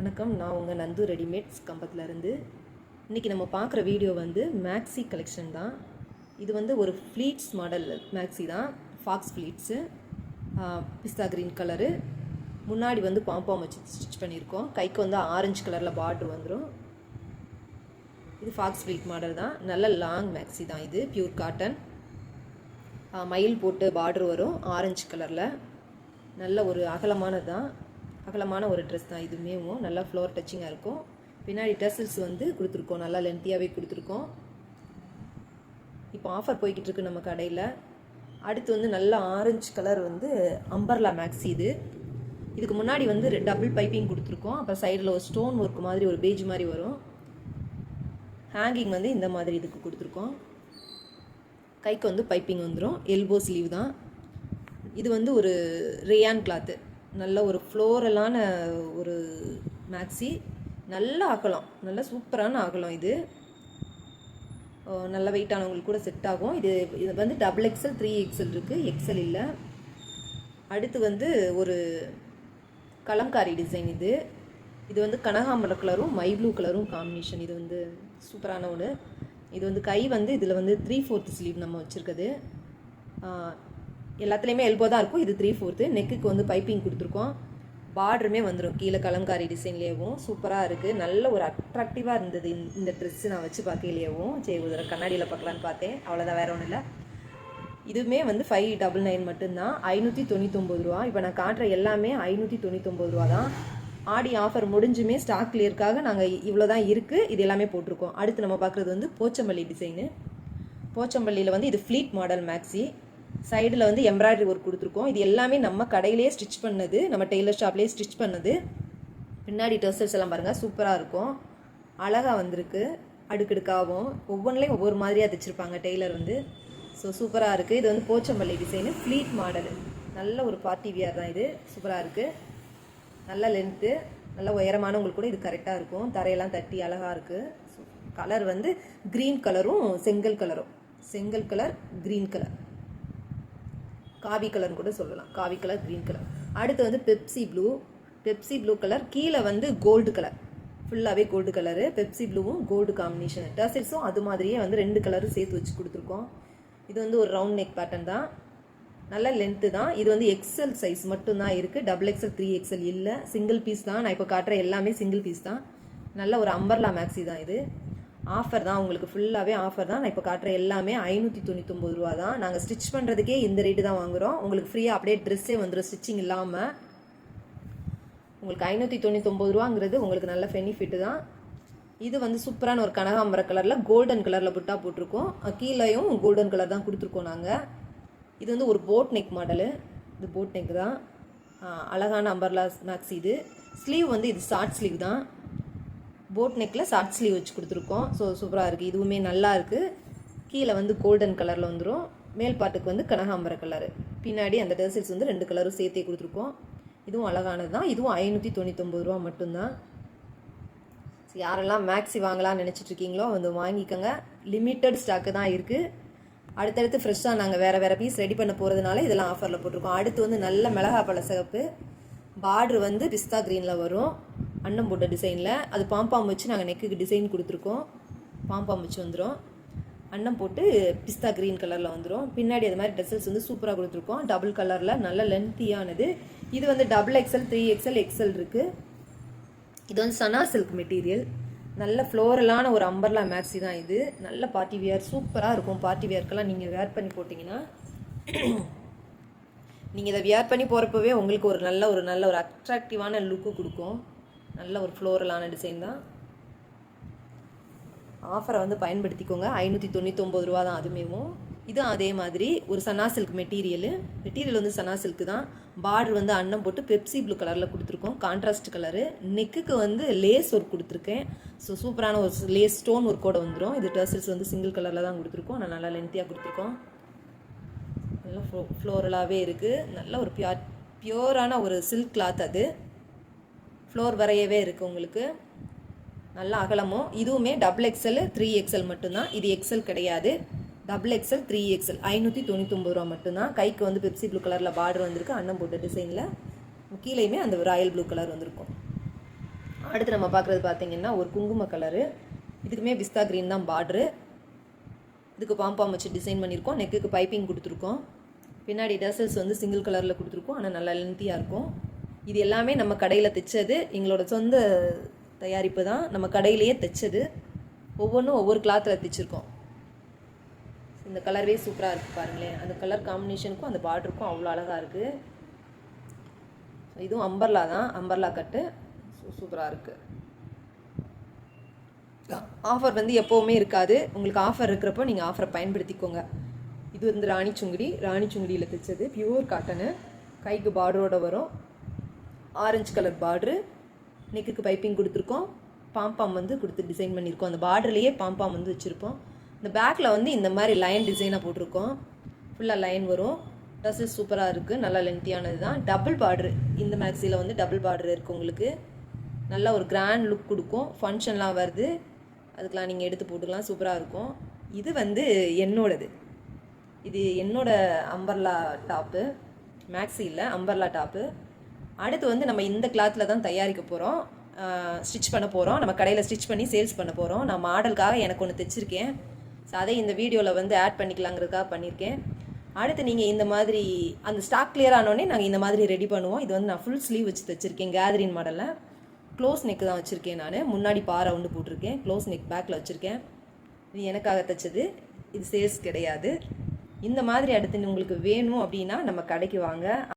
வணக்கம். நான் உங்கள் நந்து ரெடிமேட்ஸ் கம்பத்தில் இருந்து. இன்றைக்கி நம்ம பார்க்குற வீடியோ வந்து மேக்ஸி கலெக்ஷன் தான். இது வந்து ஒரு ஃப்ளீட்ஸ் மாடல் மேக்ஸி தான். ஃபாக்ஸ் ஃப்ளீட்ஸு பிஸ்தா க்ரீன் கலரு முன்னாடி வந்து பாம்பாம் வச்சு ஸ்டிச் பண்ணியிருக்கோம். கைக்கு வந்து ஆரஞ்சு கலரில் பார்டர் வந்துடும் இது ஃபாக்ஸ் ஃப்ளீட் மாடல் தான். நல்ல லாங் மேக்ஸி தான் இது. பியூர் காட்டன் மயில் போட்டு பார்டர் வரும். ஆரஞ்சு கலரில் நல்ல ஒரு அகலமானது தான். அகலமான ஒரு ட்ரெஸ் தான் இதுமேவும் நல்லா ஃப்ளோர் டச்சிங்காக இருக்கும். பின்னாடி ட்ரெஸ்ஸஸ் வந்து கொடுத்துருக்கோம். நல்லா லென்த்தியாகவே கொடுத்துருக்கோம். இப்போ ஆஃபர் போய்கிட்டு இருக்கு நம்ம கடையில். அடுத்து வந்து நல்ல ஆரஞ்சு கலர் வந்து அம்பர்லா மேக்ஸி இது. இதுக்கு முன்னாடி வந்து டபுள் பைப்பிங் கொடுத்துருக்கோம். அப்புறம் சைடில் ஒரு ஸ்டோன் ஒர்க் மாதிரி ஒரு பேஜ் மாதிரி வரும். ஹேங்கிங் வந்து இந்த மாதிரி இதுக்கு கொடுத்துருக்கோம். கைக்கு வந்து பைப்பிங் வந்துடும் எல்போ ஸ்லீவ் தான். இது வந்து ஒரு ரேயான் கிளாத்து நல்ல ஒரு ஃப்ளோரலான ஒரு மேக்ஸி. நல்ல அகலம் நல்ல சூப்பரான அகலம் இது. நல்ல வெயிட்டானவங்களுக்கு கூட செட் ஆகும். இது இது வந்து டபுள் எக்ஸல் த்ரீ எக்ஸல் இருக்குது எக்ஸல் இல்லை. அடுத்து வந்து ஒரு கலம்காரி டிசைன் இது. இது வந்து கனகாம்பர கலரும் மை ப்ளூ கலரும் காம்பினேஷன் இது வந்து சூப்பரான ஒன்று இது வந்து கை வந்து இதில் வந்து த்ரீ ஃபோர்த் ஸ்லீவ் நம்ம வச்சுருக்குது எல்லாத்துலேயுமே எல்போ தான் இருக்கும். இது த்ரீ ஃபோர்த்து நெக்குக்கு வந்து பைப்பிங் கொடுத்துருக்கோம். பார்டருமே வந்துடும் கீழே கலம்காரி டிசைன்லேயேவும் சூப்பராக இருக்குது நல்ல ஒரு அட்ராக்டிவாக இருந்தது. இந்த- ட்ரெஸ்ஸு நான் வச்சு பார்க்கலையேவும் சரி ஒரு கண்ணாடியில் பார்க்கலான்னு பார்த்தேன். அவ்வளோதான் வேற ஒன்றும் இல்லை. இதுவுமே வந்து ஃபைவ் டபுள் நைன் மட்டும்தான். ஐநூற்றி தொண்ணூத்தொம்பது ரூபா. இப்போ நான் காட்டுற எல்லாமே ஐநூற்றி தொண்ணூத்தொம்பது ரூபா தான். ஆடி ஆஃபர் முடிஞ்சுமே ஸ்டாக் கிளியருக்காக நாங்கள் இவ்வளோ தான் இருக்குது இது எல்லாமே போட்டிருக்கோம். அடுத்து நம்ம பார்க்குறது வந்து போச்சம்பள்ளி டிசைனு போச்சம்பள்ளியில் வந்து இது ஃப்ளீட் மாடல் மேக்ஸி சைடில் வந்து எம்ப்ராய்டரி ஒர்க் கொடுத்துருக்கோம். இது எல்லாமே நம்ம கடையிலேயே ஸ்டிச் பண்ணது நம்ம டெய்லர் ஷாப்லேயே ஸ்டிச் பண்ணது. பின்னாடி டர்சல்ஸ் எல்லாம் பாருங்கள் சூப்பராக இருக்கும். அழகாக வந்திருக்கு. அடுக்கடுக்காகவும் ஒவ்வொன்றிலையும் ஒவ்வொரு மாதிரியாக தைச்சிருப்பாங்க டெய்லர் வந்து. ஸோ சூப்பராக இருக்குது இது வந்து போச்சம்பள்ளி டிசைனு ஃப்ளீட் மாடல் நல்ல ஒரு பார்ட்டி வியர் தான் இது. சூப்பராக இருக்குது நல்ல லென்த்து நல்ல உயரமானவங்களுக்கு கூட இது கரெக்டாக இருக்கும். தரையெல்லாம் தட்டி அழகாக இருக்குது கலர் வந்து க்ரீன் கலரும் செங்கல் கலரும் செங்கல் கலர் க்ரீன் கலர் காவி கலர்னு கூட சொல்லலாம். காவி கலர் க்ரீன் கலர். அடுத்து வந்து Pepsi blue. Pepsi blue colour. கீழே வந்து கோல்டு கலர். ஃபுல்லாகவே கோல்டு கலரு. பெப்சி ப்ளூவும் கோல்டு காம்பினேஷன். டர்சல்ஸும் அது மாதிரியே வந்து ரெண்டு கலரும் சேர்த்து வச்சு கொடுத்துருக்கோம். இது வந்து ஒரு ரவுண்ட் நெக் பேட்டர்ன் தான். நல்ல லென்த்து தான். இது வந்து எக்ஸல் சைஸ் மட்டும்தான் இருக்குது டபுள் எக்ஸல் த்ரீ எக்ஸல் இல்லை. சிங்கிள் பீஸ் தான். நான் இப்போ காட்டுற எல்லாமே சிங்கிள் பீஸ் தான். நல்ல ஒரு அம்பர்லா மேக்ஸி தான் இது. ஆஃபர் தான் உங்களுக்கு ஃபுல்லாகவே ஆஃபர் தான். நான் இப்போ காட்டுற எல்லாமே ஐநூற்றி தொண்ணூத்தொம்பது ரூபா தான். நாங்கள் ஸ்டிச் பண்ணுறதுக்கே இந்த ரேட்டு தான் வாங்குகிறோம் உங்களுக்கு ஃப்ரீயாக அப்படியே ட்ரெஸ்ஸே வந்துடும் ஸ்டிச்சிங் இல்லாமல் உங்களுக்கு ஐநூற்றி தொண்ணூத்தொம்பது ரூபாங்கிறது உங்களுக்கு நல்ல பெனிஃபிட்டு தான். இது வந்து சூப்பரான ஒரு கனகாம்பர கலரில் கோல்டன் கலரில் புட்டா போட்டிருக்கோம். கீழேயும் கோல்டன் கலர் தான் கொடுத்துருக்கோம் நாங்கள் இது வந்து ஒரு போட் நெக் மாடலு இது போட் நெக் தான். அழகான அம்பர்லா மேக்ஸ் இது. ஸ்லீவ் வந்து இது ஷார்ட் ஸ்லீவ் தான். போட் நெக்கில் ஷார்ட் ஸ்லீவ் வச்சு கொடுத்துருக்கோம். ஸோ சூப்பராக இருக்குது இதுவுமே நல்லா இருக்குது கீழே வந்து கோல்டன் கலரில் வந்துடும் மேல் பாட்டுக்கு வந்து கனகாம்பர கலரு. பின்னாடி அந்த டெர்சல்ஸ் வந்து ரெண்டு கலரும் சேர்த்தே கொடுத்துருக்கோம். இதுவும் அழகானது தான். இதுவும் ஐநூற்றி தொண்ணூத்தொம்பது ரூபா மட்டும்தான். யாரெல்லாம் மேக்ஸி வாங்கலாம்னு நினச்சிட்டு இருக்கீங்களோ வந்து வாங்கிக்கோங்க. லிமிட்டட் ஸ்டாக்கு தான் இருக்குது அடுத்தடுத்து ஃப்ரெஷ்ஷாக நாங்கள் வேறு வேறு பீஸ் ரெடி பண்ண போகிறதுனால இதெல்லாம் ஆஃபரில் போட்டிருக்கோம். அடுத்து வந்து நல்ல மிளகா பழ சிகப்பு. பார்டர் வந்து பிஸ்தா க்ரீனில் வரும். அன்னம் போட்ட டிசைனில் அது பாம்பாம் வச்சு நாங்கள் நெக்குக்கு டிசைன் கொடுத்துருக்கோம். பாம்பாம் வச்சு வந்துடும் அன்னம் போட்டு பிஸ்தா க்ரீன் கலரில் வந்துடும் பின்னாடி அது மாதிரி ட்ரெஸ்ஸஸ் வந்து சூப்பராக கொடுத்துருக்கோம். டபுள் கலரில் நல்ல லென்த்தியானது இது வந்து double XL three XL XL இருக்குது இது வந்து சனா சில்க் மெட்டீரியல் நல்ல ஃப்ளோரலான ஒரு அம்பர்லா மேக்ஸி தான் இது. நல்ல பார்ட்டி வியர் சூப்பராக இருக்கும். பார்ட்டி வியர்க்கெல்லாம் நீங்கள் வேர் பண்ணி போட்டிங்கன்னா நீங்கள் இதை வியர் பண்ணி போகிறப்பவே உங்களுக்கு ஒரு நல்ல ஒரு நல்ல ஒரு அட்ராக்டிவான லுக்கு கொடுக்கும். நல்ல ஒரு ஃப்ளோரலான டிசைன் தான். ஆஃபரை வந்து பயன்படுத்திக்கோங்க. ஐநூற்றி தொண்ணூற்றி ரூபா தான் அதுமேவும் இதுவும் அதே மாதிரி ஒரு சனா சில்க் மெட்டீரியலு மெட்டீரியல் வந்து சனா சில்க் தான். பார்டர் வந்து அன்னம் போட்டு பெப்சி ப்ளூ கலரில் கொடுத்துருக்கோம். கான்ட்ராஸ்ட் கலரு நெக்குக்கு வந்து லேஸ் ஒர்க் கொடுத்துருக்கேன். ஸோ சூப்பரான ஒரு லேஸ் ஸ்டோன் ஒர்க்கோட வந்துடும் இது டர்சல்ஸ் வந்து சிங்கிள் கலரில் தான் கொடுத்துருக்கோம். நான் நல்லா லென்த்தியாக கொடுத்துருக்கோம். நல்லா ஃப்ளோ ஃப்ளோரலாகவே இருக்குது நல்ல ஒரு பியூர் பியூரான ஒரு சில்க் கிளாத் அது. ஃப்ளோர் வரையவே இருக்குது உங்களுக்கு. நல்லா அகலமும். இதுவுமே டபுள் எக்ஸல் த்ரீ எக்ஸல் மட்டும்தான். இது எக்ஸல் கிடையாது. டபுள் எக்ஸல் த்ரீ எக்ஸல் ஐநூற்றி தொண்ணூத்தொம்பது ரூபா மட்டும்தான். கைக்கு வந்து பெப்சி ப்ளூ கலரில் பார்டர் வந்திருக்கு. அன்னம் போட்ட டிசைனில் கீழேயுமே அந்த ராயல் ப்ளூ கலர் வந்திருக்கும். அடுத்து நம்ம பார்க்குறது பார்த்தீங்கன்னா ஒரு குங்கும கலரு இதுக்குமே பிஸ்தா க்ரீன் தான் பார்ட்ரு இதுக்கு பாம்பாம் வச்சு டிசைன் பண்ணியிருக்கோம். நெக்குக்கு பைப்பிங் கொடுத்துருக்கோம். பின்னாடி டசல்ஸ் வந்து சிங்கிள் கலரில் கொடுத்துருக்கோம். ஆனால் நல்லா லென்த்தியாக இருக்கும். இது எல்லாமே நம்ம கடையில் தைச்சது. எங்களோட சொந்த தயாரிப்பு தான். நம்ம கடையிலேயே தைச்சது. ஒவ்வொன்றும் ஒவ்வொரு கிளாத்தில் தைச்சிருக்கோம். இந்த கலரே சூப்பராக இருக்குது பாருங்களேன். அந்த கலர் காம்பினேஷனுக்கும் அந்த பார்டருக்கும் அவ்வளோ அழகாக இருக்குது இதுவும் அம்பர்லா தான். அம்பர்லா கட்டு சூப்பராக இருக்குது ஆஃபர் வந்து எப்போவுமே இருக்காது. உங்களுக்கு ஆஃபர் இருக்கிறப்போ நீங்கள் ஆஃபரை பயன்படுத்திக்கோங்க. இது வந்து ராணி சுங்குடி ராணி சுங்குடியில் தைச்சது. பியூர் காட்டனு கைக்கு பார்டரோட வரும். ஆரஞ்சு கலர் பார்ட்ரு நெக்குக்கு பைப்பிங் கொடுத்துருக்கோம். பாம்பாம் வந்து கொடுத்து டிசைன் பண்ணியிருக்கோம். அந்த பார்டர்லேயே பாம்பாம் வந்து வச்சுருப்போம். இந்த பேக்கில் வந்து இந்த மாதிரி லைன் டிசைனாக போட்டிருக்கோம். ஃபுல்லாக லைன் வரும். ட்ரெஸ்ஸஸ் சூப்பராக இருக்குது நல்லா லென்த்தியானது தான் டபுள் பார்டர் இந்த மேக்ஸியில் வந்து டபுள் பார்டர் இருக்குது உங்களுக்கு. நல்ல ஒரு கிராண்ட் லுக் கொடுக்கும். ஃபங்க்ஷன்லாம் வருது. அதுக்கெலாம் நீங்கள் எடுத்து போட்டுக்கலாம். சூப்பராக இருக்கும். இது வந்து என்னோடது. இது என்னோட அம்பர்லா டாப்பு மேக்ஸி இல்லை அம்பர்லா டாப்பு அடுத்து வந்து நம்ம இந்த கிளாத்தில் தான் தயாரிக்க போகிறோம் ஸ்டிச் பண்ண போகிறோம் நம்ம கடையில் ஸ்டிச் பண்ணி சேல்ஸ் பண்ண போகிறோம் நான் மாடலுக்காக எனக்கு ஒன்று தைச்சிருக்கேன். ஸோ அதை இந்த வீடியோவில் வந்து ஆட் பண்ணிக்கலாங்கிறதுக்காக பண்ணியிருக்கேன் அடுத்து நீங்கள் இந்த மாதிரி அந்த ஸ்டாக் கிளியர் ஆனோடனே நாங்கள் இந்த மாதிரி ரெடி பண்ணுவோம். இது வந்து நான் ஃபுல் ஸ்லீவ் வச்சு தைச்சிருக்கேன் கேதரின் மாடலில் க்ளோஸ் நெக் தான் வச்சுருக்கேன் நான். முன்னாடி பாறை ஒன்று போட்டிருக்கேன். க்ளோஸ் நெக் பேக்கில் வச்சுருக்கேன். இது எனக்காக தைச்சது. இது சேல்ஸ் கிடையாது. இந்த மாதிரி அடுத்து உங்களுக்கு வேணும் அப்படின்னா நம்ம கடைக்கு வாங்க.